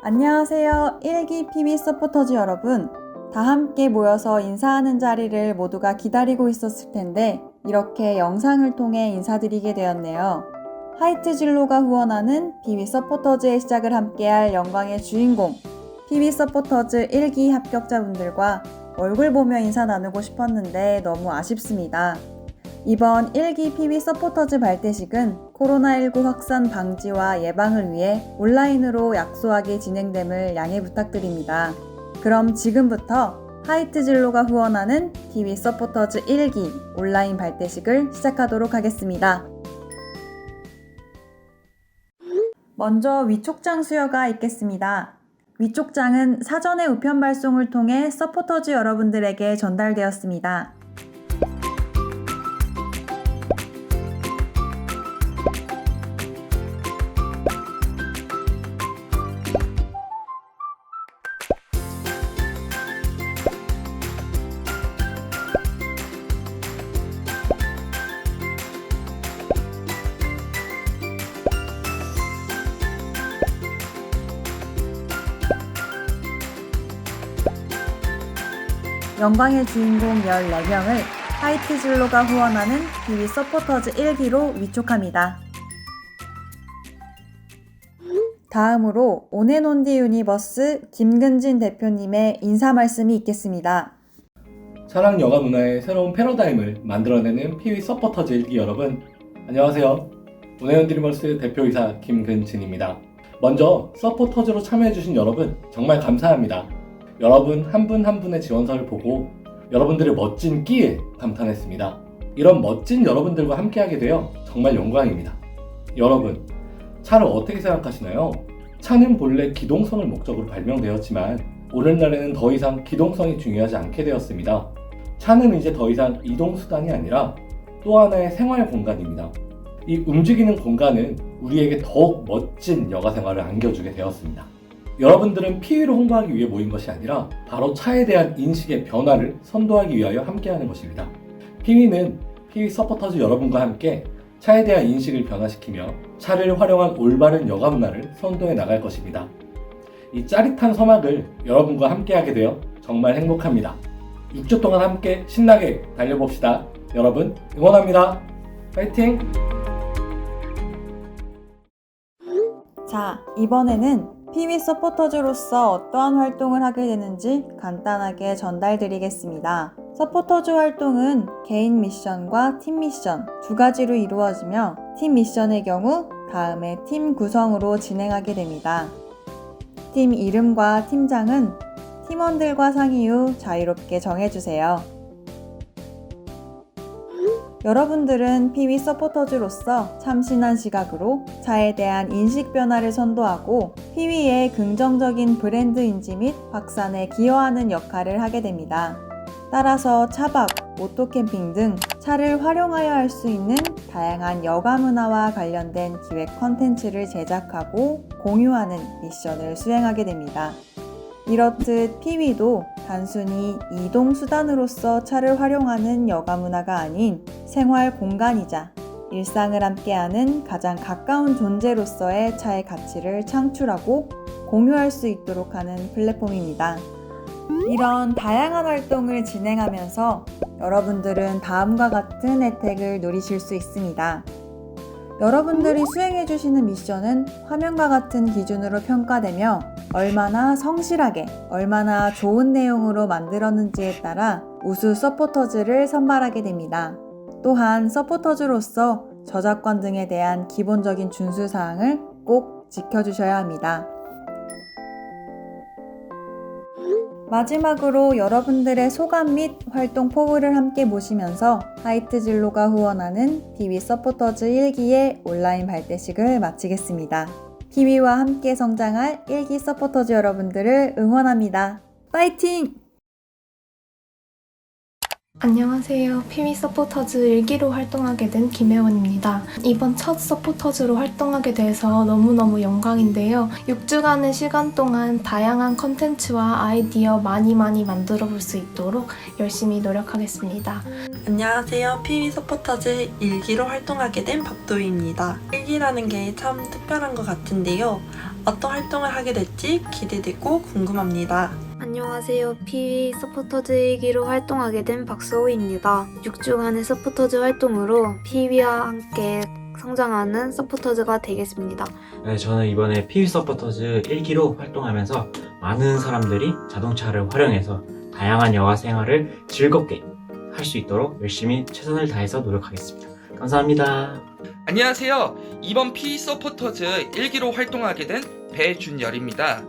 안녕하세요. 1기 PB 서포터즈 여러분. 다 함께 모여서 인사하는 자리를 모두가 기다리고 있었을 텐데, 이렇게 영상을 통해 인사드리게 되었네요. 하이트 진로가 후원하는 PB 서포터즈의 시작을 함께할 영광의 주인공, PB 서포터즈 1기 합격자분들과 얼굴 보며 인사 나누고 싶었는데 너무 아쉽습니다. 이번 1기 PB 서포터즈 발대식은 코로나19 확산 방지와 예방을 위해 온라인으로 약소하게 진행됨을 양해 부탁드립니다. 그럼 지금부터 하이트 진로가 후원하는 PB 서포터즈 1기 온라인 발대식을 시작하도록 하겠습니다. 먼저 위촉장 수여가 있겠습니다. 위촉장은 사전의 우편 발송을 통해 서포터즈 여러분들에게 전달되었습니다. 영광의 주인공 14명을 하이트 진로가 후원하는 BB 서포터즈 1기로 위촉합니다. 다음으로 온앤온디 유니버스 김근진 대표님의 인사 말씀이 있겠습니다. 사랑 여가 문화의 새로운 패러다임을 만들어내는 피위 서포터즈 일기 여러분 안녕하세요 오네온 드리머스 대표이사 김근진입니다 먼저 서포터즈로 참여해주신 여러분 정말 감사합니다 여러분 한 분 한 분의 지원서를 보고 여러분들의 멋진 끼에 감탄했습니다 이런 멋진 여러분들과 함께하게 되어 정말 영광입니다 여러분 차를 어떻게 생각하시나요? 차는 본래 기동성을 목적으로 발명되었지만 오늘날에는 더 이상 기동성이 중요하지 않게 되었습니다. 차는 이제 더 이상 이동수단이 아니라 또 하나의 생활 공간입니다. 이 움직이는 공간은 우리에게 더욱 멋진 여가 생활을 안겨주게 되었습니다. 여러분들은 피위를 홍보하기 위해 모인 것이 아니라 바로 차에 대한 인식의 변화를 선도하기 위하여 함께하는 것입니다. 피위는 피위 서포터즈 여러분과 함께 차에 대한 인식을 변화시키며 차를 활용한 올바른 여가 문화를 선도해 나갈 것입니다. 이 짜릿한 서막을 여러분과 함께하게 되어 정말 행복합니다. 6주 동안 함께 신나게 달려봅시다. 여러분 응원합니다. 파이팅! 자, 이번에는 PB 서포터즈로서 어떠한 활동을 하게 되는지 간단하게 전달드리겠습니다. 서포터즈 활동은 개인 미션과 팀 미션 두 가지로 이루어지며 팀 미션의 경우 다음에 팀 구성으로 진행하게 됩니다. 팀 이름과 팀장은 팀원들과 상의 후 자유롭게 정해주세요. 여러분들은 PB 서포터즈로서 참신한 시각으로 차에 대한 인식 변화를 선도하고 PB의 긍정적인 브랜드 인지 및 확산에 기여하는 역할을 하게 됩니다. 따라서 차박, 오토 캠핑 등 차를 활용하여 할 수 있는 다양한 여가 문화와 관련된 기획 컨텐츠를 제작하고 공유하는 미션을 수행하게 됩니다. 이렇듯 PB도 단순히 이동 수단으로서 차를 활용하는 여가 문화가 아닌 생활 공간이자 일상을 함께하는 가장 가까운 존재로서의 차의 가치를 창출하고 공유할 수 있도록 하는 플랫폼입니다. 이런 다양한 활동을 진행하면서 여러분들은 다음과 같은 혜택을 누리실 수 있습니다. 여러분들이 수행해주시는 미션은 화면과 같은 기준으로 평가되며 얼마나 성실하게, 얼마나 좋은 내용으로 만들었는지에 따라 우수 서포터즈를 선발하게 됩니다. 또한 서포터즈로서 저작권 등에 대한 기본적인 준수사항을 꼭 지켜주셔야 합니다. 마지막으로 여러분들의 소감 및 활동 포부를 함께 보시면서 하이트 진로가 후원하는 PB 서포터즈 1기의 온라인 발대식을 마치겠습니다. PB와 함께 성장할 1기 서포터즈 여러분들을 응원합니다. 파이팅! 안녕하세요. 피미 서포터즈 일기로 활동하게 된 김혜원입니다. 이번 첫 서포터즈로 활동하게 돼서 너무너무 영광인데요. 6주간의 시간 동안 다양한 컨텐츠와 아이디어 많이 많이 만들어 볼 수 있도록 열심히 노력하겠습니다. 안녕하세요. 피위 서포터즈 일기로 활동하게 된 박도희입니다. 일기라는 게 참 특별한 것 같은데요. 어떤 활동을 하게 될지 기대되고 궁금합니다. 안녕하세요. 피위 서포터즈 일기로 활동하게 된 박소우입니다. 6주간의 서포터즈 활동으로 피위와 함께 성장하는 서포터즈가 되겠습니다. 네, 저는 이번에 PV 서포터즈 1기로 활동하면서 많은 사람들이 자동차를 활용해서 다양한 여가 생활을 즐겁게 할 수 있도록 열심히 최선을 다해서 노력하겠습니다. 감사합니다. 안녕하세요. 이번 P 서포터즈 1기로 활동하게 된 배준열입니다.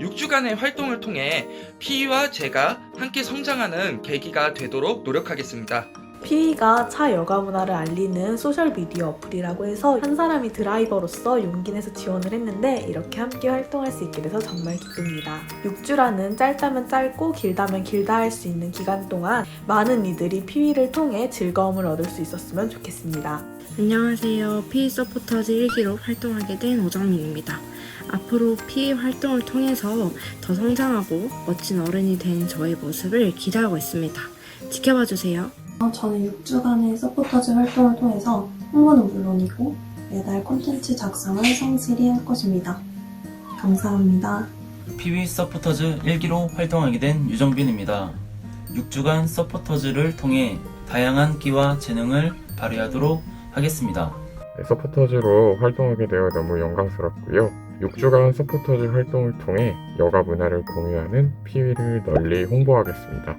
6주간의 활동을 통해 P와 제가 함께 성장하는 계기가 되도록 노력하겠습니다. 피위가 차 여가 문화를 알리는 소셜미디어 어플이라고 해서 한 사람이 드라이버로서 용기 내서 지원을 했는데 이렇게 함께 활동할 수 있게 돼서 정말 기쁩니다. 6주라는 짧다면 짧고 길다면 길다 할 수 있는 기간 동안 많은 이들이 피위를 통해 즐거움을 얻을 수 있었으면 좋겠습니다. 안녕하세요. PE 서포터즈 1기로 활동하게 된 오정민입니다. 앞으로 PE 활동을 통해서 더 성장하고 멋진 어른이 된 저의 모습을 기대하고 있습니다. 지켜봐 주세요. 저는 6주간의 서포터즈 활동을 통해서 홍보는 물론이고 매달 콘텐츠 작성을 성실히 할 것입니다. 감사합니다. PB 서포터즈 1기로 활동하게 된 유정빈입니다. 6주간 서포터즈를 통해 다양한 끼와 재능을 발휘하도록 하겠습니다. 네, 서포터즈로 활동하게 되어 너무 영광스럽고요. 6주간 서포터즈 활동을 통해 여가 문화를 공유하는 피위를 널리 홍보하겠습니다.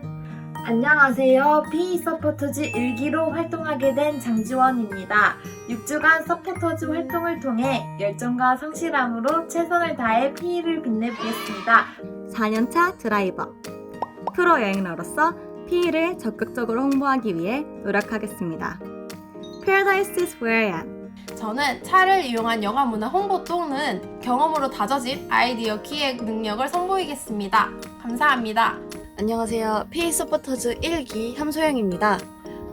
안녕하세요. PE 서포터즈 일기로 활동하게 된 장지원입니다. 6주간 서포터즈 활동을 통해 열정과 성실함으로 최선을 다해 PE를 빛내보겠습니다. 4년차 드라이버 프로 여행러로서 PE를 적극적으로 홍보하기 위해 노력하겠습니다. Paradise is where I am. 저는 차를 이용한 영화 문화 홍보 또는 경험으로 다져진 아이디어 기획 능력을 선보이겠습니다. 감사합니다. 안녕하세요. 피위 서포터즈 1기 함소영입니다.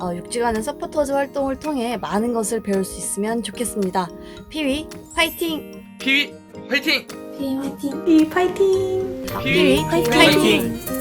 어, 6주간의 서포터즈 활동을 통해 많은 것을 배울 수 있으면 좋겠습니다. 피위 화이팅! P 화이팅! 피위 화이팅! 피위 파이팅! P 화이팅!